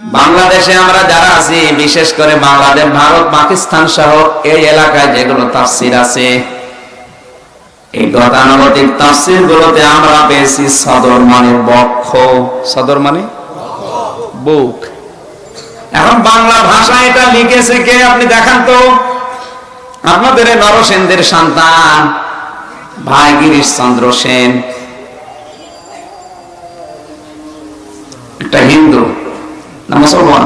বাংলাদেশে আমরা যারা আছি, বিশেষ করে বাংলাদেশ, ভারত, পাকিস্তান সহ এই এলাকায় যেগুলো তাফসির আছে, এই গতানুগতিক তাফসির গুলোতে আমরা পেয়েছি সদর মানে বক্ষ। সদর মানে? বুক। এখন বাংলা ভাষা এটা লিখেছে কে? আপনি দেখান তো। আপনাদের নরসেনদের সন্তান, ভাই গিরিশ চন্দ্র সেন। একটা হিন্দু। মুসলমান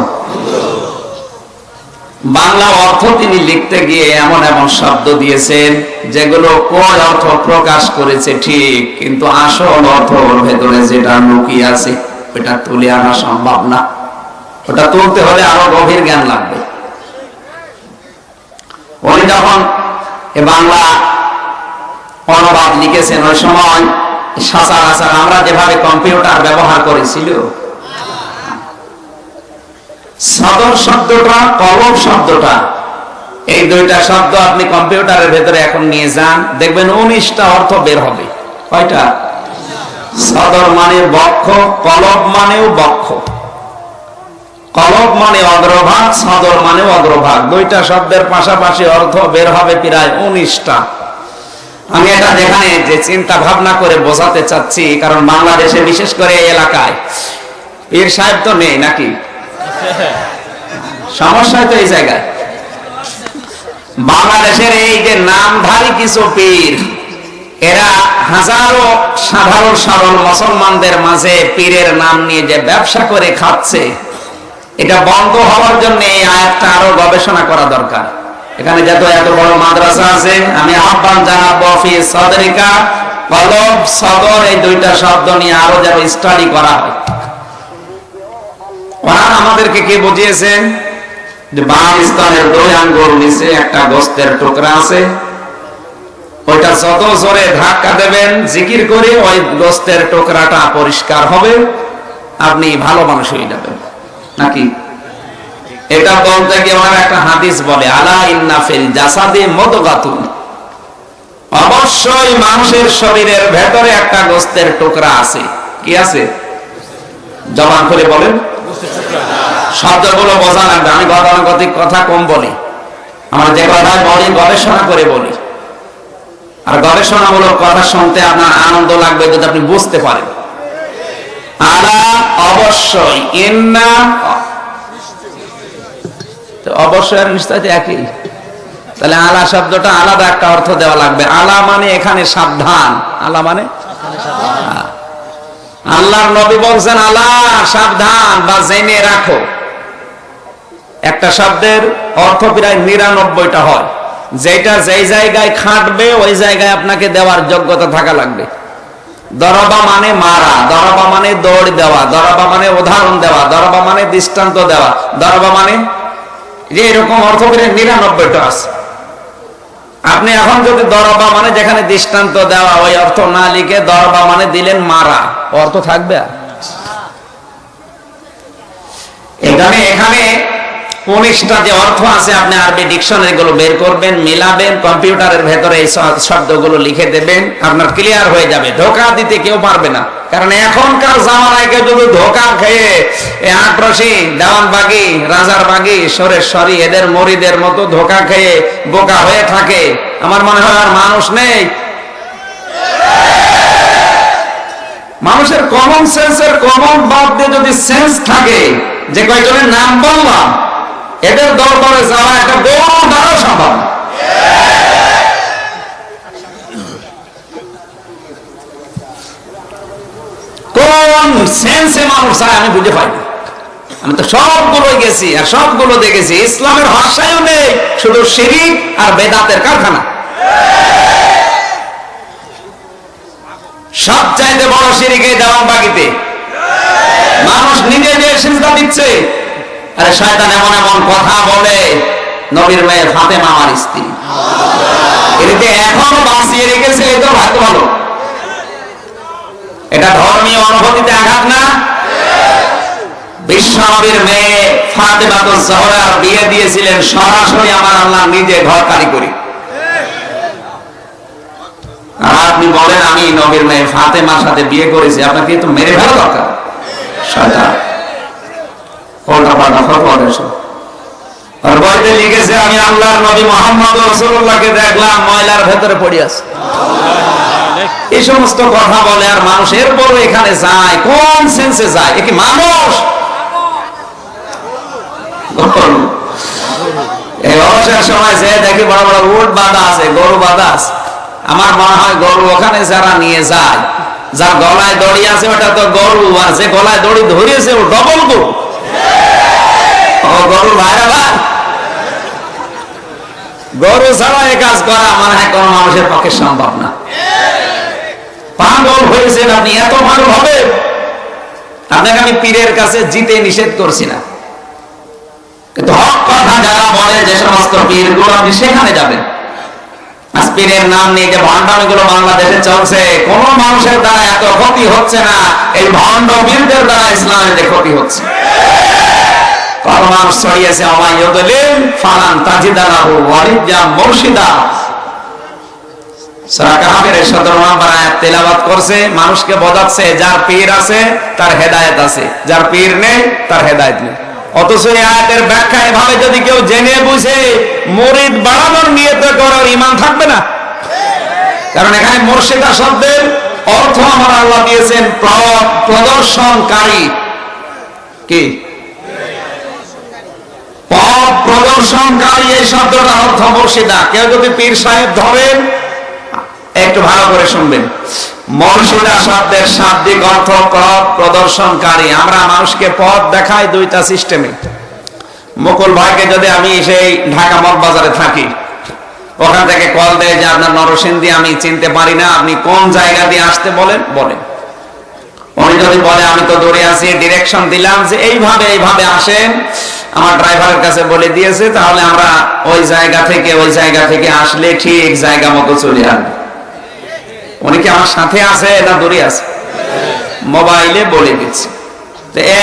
বাংলা অর্থ তিনি লিখতে গিয়ে এমন এমন শব্দ দিয়েছেন, যেগুলো কোন অর্থ প্রকাশ করেছে ঠিক, কিন্তু আসল অর্থ ওর ভেতরে যেটা লুকিয়ে আছে, ওটা তুলে আনা সম্ভব না। ওটা তুলতে হলে আরও গভীর জ্ঞান লাগবে। উনি যখন এ বাংলা অনুবাদ লিখেছেন, ওই সময় সচরাচর আমরা যেভাবে কম্পিউটার ব্যবহার করেছিল সদর শব্দটা কলম শব্দটা। এই দুইটা শব্দ আপনি কম্পিউটারের ভেতরে এখন নিয়ে যান, দেখবেন উনিশটা অর্থ বের হবে। কয়টা? সদর মানে বক্ষ, কলব মানেও বক্ষ। কলব মানে অগ্রভাগ, সদর মানে অগ্রভাগ। দুইটা শব্দের পাশাপাশি অর্থ বের হবে প্রায় উনিশটা। আমি এটা যেখানে যে চিন্তা ভাবনা করে বোঝাতে চাচ্ছি, কারণ বাংলাদেশে বিশেষ করে এই এলাকায়। পীর সাহেব তো নেই নাকি? সমস্যা তো এই জায়গায়। বাংলাদেশের এই যে নামধারী কিছু পীর, এরা হাজারো সাধারণ মুসলমানদের মাঝে পীরের নাম নিয়ে যে ব্যবসা করে খাচ্ছে, এটা বন্ধ হওয়ার জন্য এই আয়াতটা আরও গবেষণা করা দরকার। এখানে যত এত বড় মাদ্রাসা আছে, আমি আহ্বান জানাব ফি সদরিকা, কলব, সদর, এই দুইটা শব্দ নিয়ে আরও যেন স্টাডি করা হয়। ওনার আমাদেরকে কে বুঝিয়েছেন যে বাম দুই আঙ্গুল নিচে একটা গোস্তের টুকরা আছে। ওইটা যত জোরে ধাক্কা দেবেন, জিকির করে ওই গোস্তের টুকরাটা পরিষ্কার হবে। আপনি ভালো মানুষ হয়ে যাবেন। নাকি? এটা বলতে গিয়ে ওনার একটা হাদিস বলে, আলা ইন্না ফিল জাসাদে মদগাতুন। অবশ্যই মানুষের শরীরের ভেতরে একটা গোস্তের টুকরা আছে। কি আছে? জবান করে বলেন। শব্দগুলো বোঝা লাগবে। আমি গতানুগতিক কথা কম বলি। আমরা যে কথা বলি গবেষণা করে বলি। আর গবেষণামূলক কথা শুনতে আপনার আনন্দ লাগবে যদি আপনি বুঝতে পারেন। আলা অবশ্যই ইন্না অবশ্যই আর নিশ্চয় একই। তাহলে আলা শব্দটা আলাদা একটা অর্থ দেওয়া লাগবে। আলা মানে এখানে সাবধান। আলা মানে? আল্লাহর নবী বলছেন আলা সাবধান, বা জেনে রাখো। একটা শব্দের অর্থ প্রায় নিরানব্বইটা হয়। যেটা যেই জায়গায় খাটবে, ওই জায়গায় আপনাকে দেওয়ার যোগ্যতা থাকা লাগবে। দরবা মানে মারা, দরবা মানে দৌড় দেওয়া, দরবা মানে উদাহরণ দেওয়া, দরবা মানে দৃষ্টান্ত দেওয়া, দরবা মানে যে এরকম অর্থ করে নিরানব্বইটা আছে। আপনি এখন যদি দরবা মানে যেখানে দৃষ্টান্ত দেওয়া, ওই অর্থ না লিখে দরবা মানে দিলেন মারা। অর্থ থাকবে এখানে এখানে উনিশটা যে অর্থ আছে, আপনি আরবি ডিকশনারি গুলো বের করবেন, মিলাবেন, কম্পিউটারের ভেতরে এই শব্দগুলো লিখে দেবেন, আপনার ক্লিয়ার হয়ে যাবে। ধোকা দিতে কেউ পারবে না। কারণ এখনকার জামানায় কেউ যদি ধোকা খেয়ে আটরসি সরেশ্বরী, এদের মরিদের মতো ধোকা খেয়ে বোকা হয়ে থাকে, আমার মনে হয় আর মানুষ নেই। মানুষের কমন সেন্সের কমন বাদ দিয়ে যদি সেন্স থাকে, যে কয়েকজনের নাম বললাম, এদের দরবারে যাওয়া একটা বড় বড় সম্ভব। কোন সেন্সে মানুষ চায় আমি বুঝে পাই আমি তো সবগুলো গেছি আর সবগুলো দেখেছি, ইসলামের ভাষায়ও নেই, শুধু শিরিক আর বেদাতের কারখানা। সব চাইতে বড় সিঁড়িকে দেওয়ান বাকিতে মানুষ নিজে যে সিজদা দিচ্ছে, আরে শয়তান এমন এমন কথা বলে, নবীর মেয়ে ফাতেমা আমার স্ত্রী। এদিকে এখনও বাঁচিয়ে রেখেছে এটা ভাগ্য ভালো। এটা ধর্মীয় অনুভূতিতে আঘাত না? বিশ্বনবীর মেয়ে ফাতেমা তো জহরার বিয়ে দিয়েছিলেন সরাসরি আমার আল্লাহ নিজে ঘর কারি করি। আর আপনি বলেন, আমি নবীর মেয়ে ফাতেমার সাথে বিয়ে করেছি আপনাকে তো মেরে ফেলা দরকার। এই সমস্ত কথা বলে আর এখানে যায়, কোন সেন্সে যায়? মানুষ? এই সময় যে দেখি বড় বড় উট বাঁধা আছে, গরু বাঁধা আছে। আমার মনে হয় গরু ওখানে যারা নিয়ে যায়, যার গলায় দড়ি আছে, ওটা তো গরু, আর যে গলায় দড়ি ধরিয়েছে, ও ডবল গরু। গরু ভাইরা ভাই। গরু ছাড়া এ কাজ করা মনে কোন মানুষের পক্ষে সম্ভব না। পাগল হয়েছেন আপনি এত পাগল হবে। আপনাকে আমি পীরের কাছে জিতে নিষেধ করছি না। কিন্তু হক কথা যারা বলে যে সমস্ত পীরগুলো আপনি সেখানে যাবেন। আজ পীরের নাম নিয়ে যে ভণ্ডামি গুলো বাংলাদেশে চলছে, কোন মানুষের দ্বারা এত ক্ষতি হচ্ছে না। এই দ্বারা ইসলামের যে ক্ষতি হচ্ছে। কত ছড়িয়েছে আমায়ুদলিল ফালান তাজিদানাহু ওয়ালিদা মুর্শিদা। সূরা কাহাফের 17 নম্বর আয়াত তেলাওয়াত করছে, মানুষকে বোঝাচ্ছে, যার পীর আছে, তার হেদায়েত আছে। যার পীর নেই, তার হেদায়েত নেই। অথচ এই আয়াতের ব্যাখ্যা এভাবে যদি কেউ জেনে বুঝে, মুরিদ বাড়ানোর নিয়ত করে ওর ঈমান থাকবে না। কারণ এখানে মুর্শিদা শব্দের অর্থ আমার আল্লাহ দিয়েছেন প্র- প্রদর্শনকারী। কি? পথ প্রদর্শনকারী এই শব্দটা অর্থ মুর্শিদা। কেউ যদি পীর সাহেব ধরেন, একটু ভালো করে শুনবেন। শব্দের শাব্দিক অর্থ পথ প্রদর্শনকারী। আমরা মানুষকে পথ দেখাই দুইটা সিস্টেমে। মুকুল ভাইকে যদি আমি সেই ঢাকা মগ বাজারে থাকি, ওখান থেকে কল দেয় যে, আপনার নরসিংদী আমি চিনতে পারি না, আপনি কোন জায়গা দিয়ে আসতে বলেন? বলেন উনি যদি বলে, আমি তো দৌড়ে আসি ডিরেকশন দিলাম যে, এইভাবে এইভাবে আসেন। আমার ড্রাইভারের কাছে বলে দিয়েছে, তাহলে আমরা ওই জায়গা থেকে, ওই জায়গা থেকে আসলে ঠিক জায়গা মতো চলে আসবে। উনি কি আমার সাথে আছে না দূরে আছে? মোবাইলে বলে দিচ্ছে।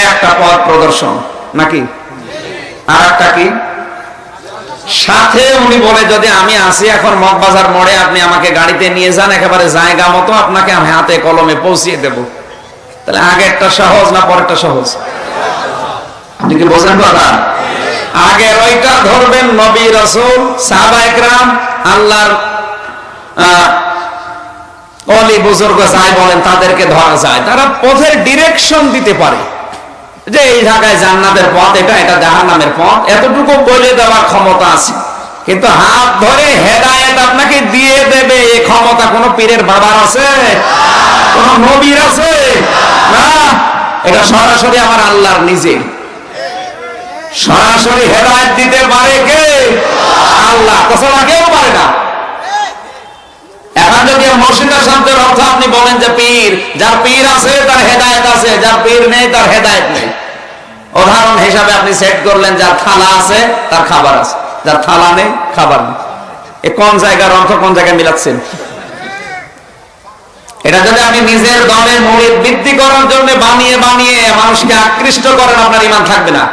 একটা পথ প্রদর্শন, নাকি? আর একটা কি? সাথে উনি বলে, যদি আমি আসি এখন মগবাজার মোড়ে, আপনি আমাকে গাড়িতে নিয়ে যান, একেবারে জায়গা মতো, আপনাকে আমি হাতে কলমে পৌঁছিয়ে দেব। তাহলে আগেরটা সহজ না পরেরটা সহজ? আপনি কি বোঝেন কথা? আগের ওইটা ধরবেন নবী রসুল সাহাবা একরাম আল্লাহর অলি বুজুর্গ যাই বলেন, তাদেরকে ধরা যায়। তারা পথের ডিরেকশন দিতে পারে। যে এই জায়গায় জান্নাতের পথ, এটা এটা জাহান্নামের পথ, এতটুকু বলে দেওয়ার ক্ষমতা আছে। কিন্তু হাত ধরে হেদায়েত আপনাকে দিয়ে দেবে, এই ক্ষমতা কোন পীরের বাবার আছে? কোন নবীর আছে? না। এটা সরাসরি আমার আল্লাহর নিজে। সরাসরি হেদায়েত দিতে পারে কে? আল্লাহ। তাছাড়া কেউ পারে না। এখন যদি মুর্শিদা শব্দের অর্থ আপনি বলেন যে পীর, যার পীর আছে তার হেদায়েত আছে, যার পীর নেই তার হেদায়েত নেই। উদাহরণ হিসাবে আপনি সেট করলেন, যার থালা আছে তার খাবার আছে। যার থালা নেই, খাবার নেই। এ কোন জায়গার অর্থ কোন জায়গায় মিলাচ্ছেন? এটা যদি আপনি নিজের দলে মৌলিক বৃদ্ধি করার জন্য বানিয়ে বানিয়ে মানুষকে আকৃষ্ট করেন, আপনার ইমান থাকবে না।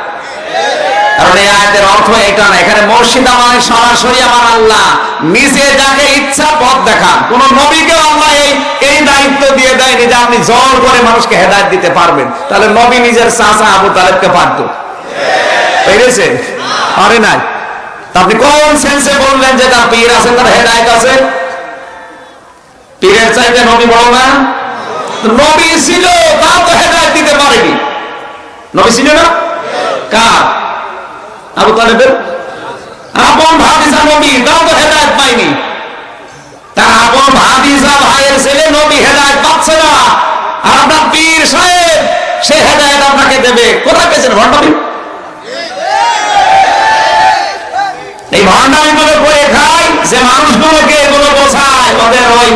কারণ এই আয়াতের অর্থ এটা না। এখানে মসজিদা মানে সরাসরি আমার আল্লাহ নিজে যাকে ইচ্ছা পথ দেখান। কোন নবীকে আল্লাহ এই এই দায়িত্ব দিয়ে দেয়নি যে আপনি জোর করে মানুষকে হেদায়ত দিতে পারবেন। তাহলে নবী নিজের চাচা আবু তালেবকে পারত পেরেছে? পারে নাই। তা আপনি কোন সেন্সে বললেন যে তার পীর আছে তার হেদায়ত আছে? পীরের চাইতে নবী বড় না? নবী ছিল, তাও তো হেদায়ত দিতে পারেনি। নবী ছিল না? কার? আবু তালেবের আপন ভাতিজা নবী তাও তো হেদায়ত পাইনি। তার আপন ভাতিজা ভাইয়ের ছেলে নবী হেদায়ত পাচ্ছে না। আর আপনার পীর সাহেব, সে হেদায়ত আপনাকে দেবে। কোথায় পেয়েছেন ভণ্ডামি? এই ভণ্ডামি গুলো করে খাই যে মানুষগুলোকে এগুলো বোঝায় ওদের ওই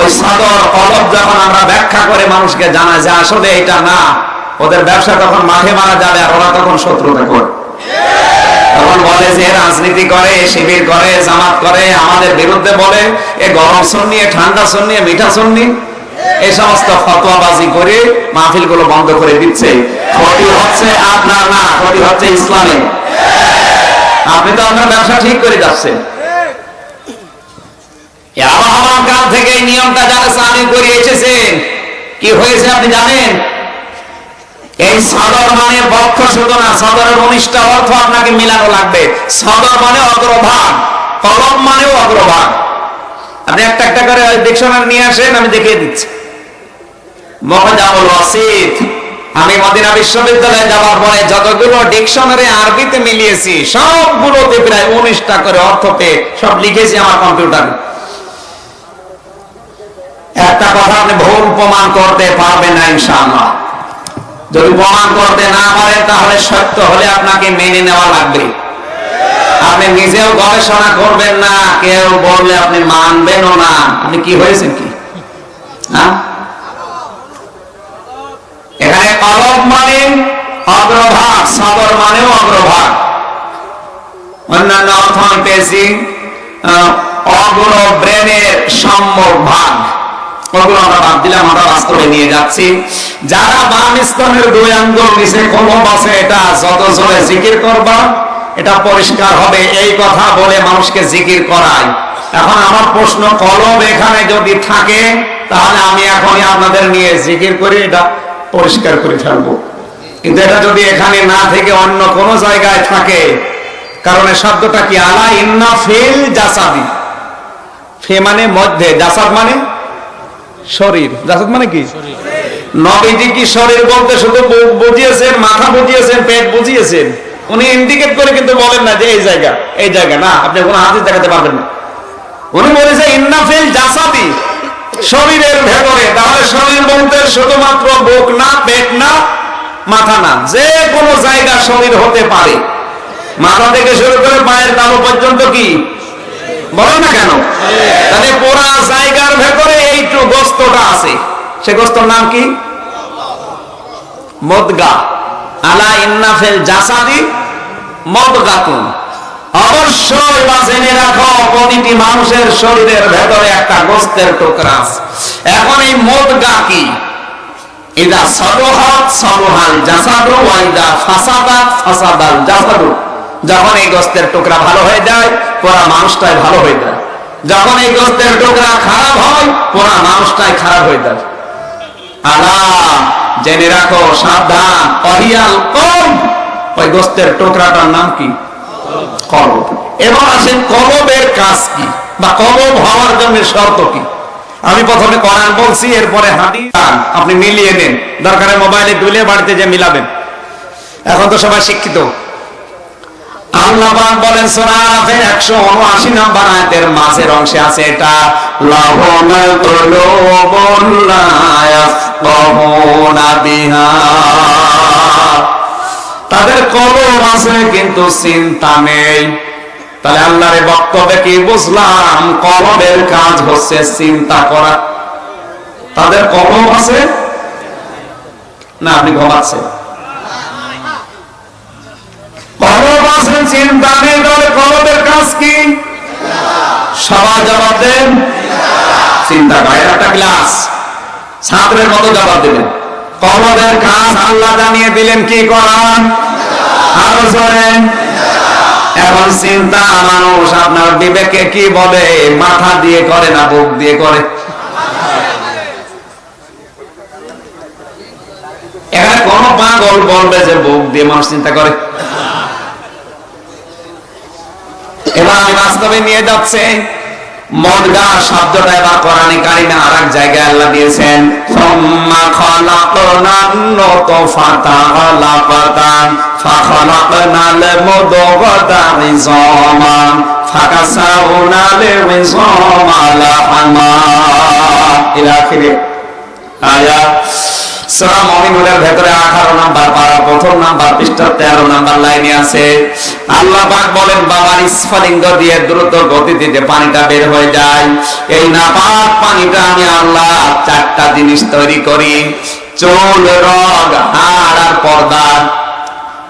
ওই সাদর অলব যখন আমরা ব্যাখ্যা করে মানুষকে জানা যে আসলে এটা না, ওদের ব্যবসা তখন মাঠে মারা যাবে আর ওরা তখন শত্রুতা করে তখন বলে যে রাজনীতি করে, শিবির করে, জামাত করে, আমাদের বিরুদ্ধে বলে, এ গরম সন্নি ঠান্ডা সন্নি মিঠা সন্নি এই সমস্ত ফতোয়াবাজি করে মাহফিলগুলো বন্ধ করে দিচ্ছে। ক্ষতি হচ্ছে আপনার না ক্ষতি হচ্ছে ইসলামে। আপনি তো আপনার ব্যবসা ঠিক করে যাচ্ছেন। আবহাওয়ার কাল থেকে নিয়মটা যারা চালু করে এসেছেন, কি হয়েছে আপনি জানেন? এই সদর মানে বক্ষ শুধু না, সদরের উনিশট অর্থ আপনাকে মিলানো লাগবে। সদর মানে অগ্রভাগ, কলম মানেও অগ্রভাগ। আপনি একটা একটা করে ডিকশনারি নিয়ে আসেন, আমি দেখিয়ে দিচ্ছি। আরবিতে মিলিয়েছি সব লিখেছি আমার কম্পিউটারে। একটা কথা আপনি প্রমাণ করতে পারবেন না, ইনশাআল্লাহ। যদি প্রমাণ করতে না পারেন, তাহলে সত্য হলে আপনাকে মেনে নেওয়া লাগবে। আপনি নিজেও গবেষণা করবেন না, কেউ বললে আপনি মানবেনও না। আপনি কি হয়েছেন কি? হ্যাঁ? এখানে কলম মানে অগ্রভাগ সদর মানেও অগ্রভাগ। অন্যান্য অর্থ পেয়েছি অগ্র ব্রেনের সম্মুখ ভাগ। ওগুলো আমরা বাদ দিলাম, আমরা নিয়ে যাচ্ছি। যারা বাম দুই নিচে কলম আছে, এটা যত জোরে জিকির করবা, এটা পরিষ্কার হবে। এই কথা বলে মানুষকে জিকির করায়। এখন আমার প্রশ্ন, কলম এখানে যদি থাকে, তাহলে আমি এখনই আপনাদের নিয়ে জিকির করে এটা পরিষ্কার করে ফেলব। কিন্তু এটা যদি এখানে না থেকে অন্য কোন জায়গায় থাকে, কারণ এই শব্দটা কি? আলা ইন্না ফিল জাসাদি। ফে মানে মধ্যে, জাসাদ মানে শরীর। জাসাদ মানে কি? নবীজি কি শরীর বলতে শুধু বুক বুঝিয়েছেন মাথা বুঝিয়েছেন পেট বুঝিয়েছেন? উনি ইন্ডিকেট করে কিন্তু বলেন না যে এই জায়গা এই জায়গা। না আপনি কোনো হাদিস দেখাতে পারবেন না। উনি বলেছে ইন্নাফিল জাসাদি। শরীরের ভেতরে তাহলে শরীর বলতে শুধুমাত্র বুক না পেট না মাথা না। যে কোনো জায়গা শরীর হতে পারে। মাথা থেকে শুরু করে পায়ের তালু পর্যন্ত কি? বলো না কেন? তাহলে পুরা জায়গার ভেতরে এইটু গোস্তটা আছে। সে গোস্তর নাম কি? মদগা। আলা ইন্নাফেল জাসাদি মদগাতুন। অবশ্যই বা জেনে রাখো, প্রতিটি মানুষের শরীরের ভেতরে একটা গোস্তের টুকরা আছে। এখন এই মদগা কি? ইদা সরোহাত সরোহাল জাসাদু ফাসাদাল যখন এই গোস্তের টুকরা ভালো হয়ে যায়, পুরা মানুষটাই ভালো হয়ে যায়। যখন এই গোস্তের টুকরা খারাপ হয়, পুরা মানুষটাই খারাপ হয়ে যায়। আলা জেনে রাখো, সাবধান অহিয়াল কম। ওই গোস্তের টুকরাটার নাম কি? এবার আসেন কাজ কি? বা কলব হওয়ার জন্য শর্ত কি? আমি প্রথমে কোরআন বলছি, এরপরে হাদিস। আপনি মিলিয়ে নেন। দরকারে মোবাইলে তুলে বাড়িতে যে মিলাবেন। এখন তো সবাই শিক্ষিত। আল্লাহ বলেন, সূরা আরাফের 179 নম্বর আয়াতের মাঝের অংশে আছে এটা, লাহুমুল কুলুবুন লা ইয়াফকাহুনা বিহা। তাদের কলম আছে, কিন্তু চিন্তা নেই। তাহলে আল্লাহর বক্তব্যে কি বুঝলাম? কলমের কাজ হচ্ছে চিন্তা করা। তাদের কলম আছে? না, আপনি ঘুমাচ্ছেন। আছে চিন্তা নেই তাহলে কলমের কাজ কি? সবার জবাব দেন, চিন্তা বাইরে একটা ক্লাস ছাত্রের মতো জবাব দেবেন কলমের কাজ আল্লাহ জানিয়ে দিলেন কি করান আরও জোরেন এখন চিন্তা মানুষ আপনার বিবেকে কি বলে? মাথা দিয়ে করে না বুক দিয়ে করে? এখানে কোন পাগল বলবে যে বুক দিয়ে মানুষ চিন্তা করে। এবার বাস্তবে নিয়ে যাচ্ছে। মদগা শব্দটা এবার কোরআনে কারিমে আর এক জায়গায় আল্লাহ দিয়েছেন, সুম্মা খালাকনান নুতফাতা আলাকাতান ফাখালাকনাল মুদগাতা ইযামান ফাকাসাউনাল ইযামা লাহামা। ইলা আখিরে আয়াত। সূরা মুমিনুনের ভেতরে 18 নাম্বার পারা প্রথম নাম্বার পৃষ্ঠা 13 নাম্বার লাইনে আছে, আল্লাহ পাক বলেন বাবার দিয়ে দ্রুত পানিটা বের হয়ে যায়। এই নাপাক পানিটা আমি আল্লাহ চারটা জিনিস তৈরি করি। চুল, রগ, হাড় আর পর্দা।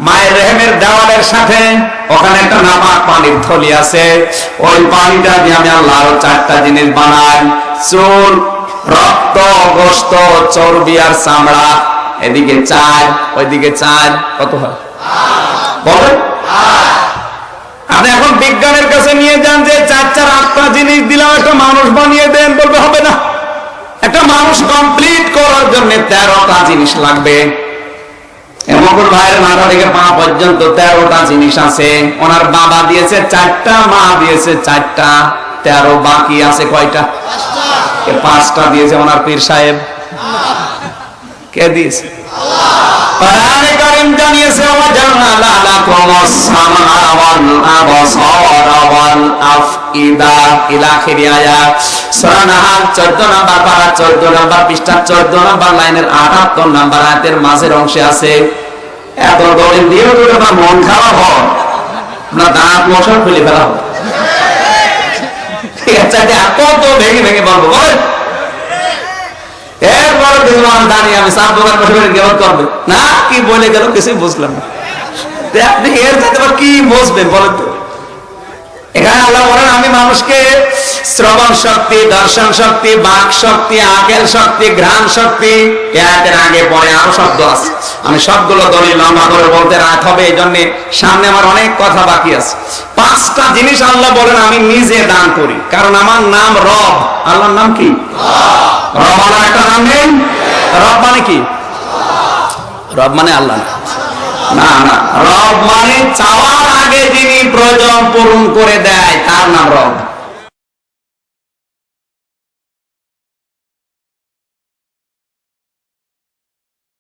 মায়ের রেহেমের দেওয়ালের সাথে ওখানে একটা নাপাক পানির থলি আছে। ওই পানিটা দিয়ে আমি আল্লাহ চারটা জিনিস বানাই। চুল রক্ত গোস্ত চর্বি আর চামড়া। এদিকে চার ওইদিকে চার কত হয়? বলেন। আপনি এখন বিজ্ঞানের কাছে নিয়ে যান যে চার চার আটটা জিনিস দিলাম, একটা মানুষ বানিয়ে দেন, বলবে হবে না। একটা মানুষ কমপ্লিট করার জন্য তেরোটা জিনিস লাগবে। মকুল ভাইয়ের মাথা থেকে পা পর্যন্ত তেরোটা জিনিস আছে। ওনার বাবা দিয়েছে চারটা, মা দিয়েছে চারটা। তেরো বাকি আছে কয়টা? পাঁচটা দিয়েছে ওনার পীর সাহেব। কে দিয়েছে? কোরআনে কারীম জানিয়েছে ওয়া জাআলা লাকুমুস সামআ ওয়াল আবসারা ওয়াল আফইদা ইলা আখিরি আয়াত। সূরা নাহাল 14 নাম্বার পারা 14 নাম্বার পৃষ্ঠা 14 নাম্বার লাইনের 78 নাম্বার আয়াতের মাঝের অংশে আছে, এত দলিল দিয়ে মন খারাপ হয়, আপনার দাঁত মশা খুলে ফেলা হবে। আছে আর কত ভেঙে ভেঙে বলব, বলেন। এরপরে দেখলাম দাঁড়িয়ে আমি সাত দোকান বসে বসে গেল করবে। না, কি বলে গেল কিছুই বুঝলাম না। আপনি এর থেকে আবার কি বুঝবেন, বলেন তো? এখানে আল্লাহ বলেন, আমি মানুষকে শ্রবণ শক্তি, দর্শন শক্তি, বাক শক্তি, আকেল শক্তি, ঘ্রাণ শক্তি আগে, পরে আরও শব্দ আছে। আমি সবগুলো দলিল লম্বা করে বলতে রাত হবে, এই জন্য সামনে আমার অনেক কথা বাকি আছে। পাঁচটা জিনিস আল্লাহ বলেন, আমি নিজে দান করি। কারণ আমার নাম রব। আল্লাহর নাম কি? রব আল্লাহর একটা নাম নেই? রব মানে কি? রব মানে আল্লাহ। না না। রব মানে চাওয়ার আগে যিনি প্রয়োজন পূরণ করে দেয় তার নাম রব।